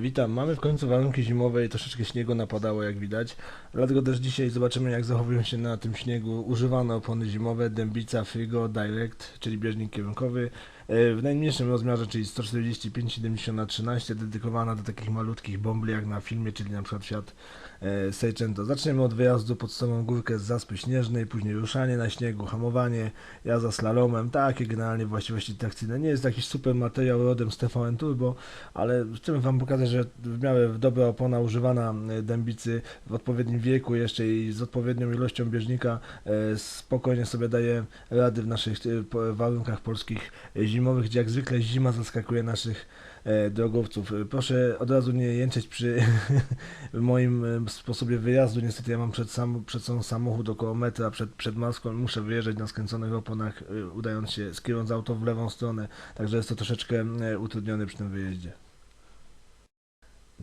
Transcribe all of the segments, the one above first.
Witam, mamy w końcu warunki zimowe i troszeczkę śniegu napadało jak widać. Dlatego też dzisiaj zobaczymy jak zachowują się na tym śniegu używane opony zimowe. Dębica Frigo Direct, czyli bieżnik kierunkowy w najmniejszym rozmiarze, czyli 145-70 na 13 dedykowana do takich malutkich bombli jak na filmie, czyli na przykład Fiat e, Seicento. Zaczniemy od wyjazdu pod samą górkę z zaspy śnieżnej, później ruszanie na śniegu, hamowanie, jazda slalomem, takie generalnie właściwości trakcyjne. Nie jest jakiś super materiał rodem z TVN Turbo, ale chcemy Wam pokazać, że w miarę dobra opona używana e, dębicy w odpowiednim wieku jeszcze i z odpowiednią ilością bieżnika e, spokojnie sobie daje rady w naszych e, warunkach polskich e, zimowych, gdzie jak zwykle zima zaskakuje naszych e, drogowców. E, Proszę od razu nie jęczeć przy moim e, sposobie wyjazdu. Niestety ja mam przed, sam, przed sobą samochód około metra przed, przed maską. Muszę wyjeżdżać na skręconych oponach, e, udając się, skierując auto w lewą stronę. Także jest to troszeczkę e, utrudniony przy tym wyjeździe.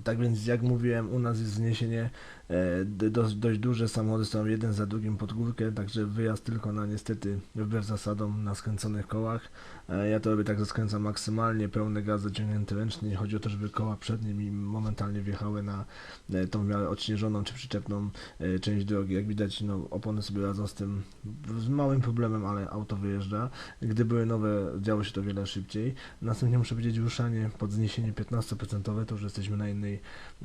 Tak więc, jak mówiłem, u nas jest zniesienie e, dość, dość duże. Samochody są jeden za drugim pod górkę, także wyjazd tylko na niestety wbrew zasadom na skręconych kołach. E, ja to robię tak, że skręcam maksymalnie, pełny gaz zaciągnięty ręcznie. Chodzi o to, żeby koła przednie mi momentalnie wjechały na e, tą w miarę odśnieżoną czy przyczepną część drogi. Jak widać, no, opony sobie radzą z tym z małym problemem, ale auto wyjeżdża. Gdy były nowe, działo się to wiele szybciej. Następnie muszę powiedzieć ruszanie pod zniesienie 15%, to już jesteśmy na innej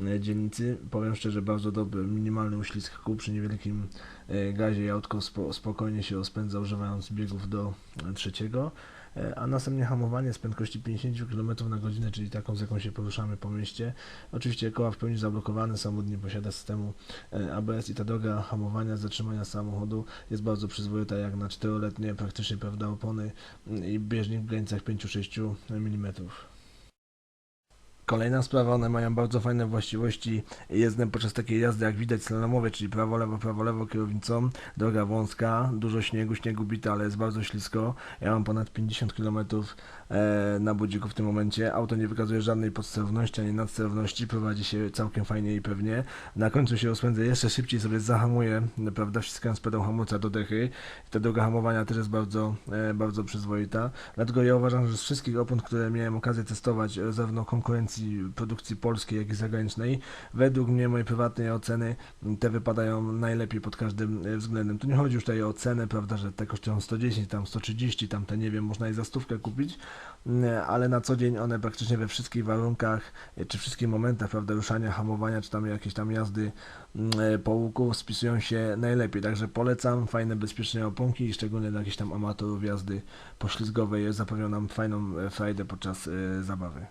e, dzielnicy. Powiem szczerze, bardzo dobry, minimalny uślizg kół przy niewielkim e, gazie i autko spo, spokojnie się rozpędza używając biegów do trzeciego. E, A następnie hamowanie z prędkości 50 km na godzinę, czyli taką, z jaką się poruszamy po mieście. Oczywiście koła w pełni zablokowane, samochód nie posiada systemu ABS i ta droga hamowania, zatrzymania samochodu jest bardzo przyzwoita jak na 4-letnie praktycznie prawda opony mm, i bieżnik w granicach 5-6 mm. Kolejna sprawa, one mają bardzo fajne właściwości jezdne podczas takiej jazdy jak widać slalomowej, czyli prawo, lewo, prawo, lewo kierownicą, droga wąska, dużo śniegu, śniegu bite, ale jest bardzo ślisko. Ja mam ponad 50 km e, na budziku w tym momencie. Auto nie wykazuje żadnej podsterowności ani nadsterowności, prowadzi się całkiem fajnie i pewnie. Na końcu się rozpędzę jeszcze szybciej, sobie zahamuję, prawda, wciskając pedał hamulca do dechy. Ta droga hamowania też jest bardzo, e, bardzo przyzwoita. Dlatego ja uważam, że z wszystkich opon, które miałem okazję testować, e, zarówno konkurencji produkcji polskiej, jak i zagranicznej, według mnie, mojej prywatnej oceny, te wypadają najlepiej pod każdym e, względem. Tu nie chodzi już tutaj o cenę, prawda, że te kosztują 110, tam 130, tam te nie wiem, można je za stówkę kupić, m, ale na co dzień one praktycznie we wszystkich warunkach, e, czy wszystkich momentach, prawda, ruszania, hamowania, czy tam jakieś tam jazdy m, e, po łuku spisują się najlepiej. Także polecam fajne, bezpieczne oponki i szczególnie dla jakichś tam amatorów jazdy poślizgowej zapewnią nam fajną frajdę podczas zabawy.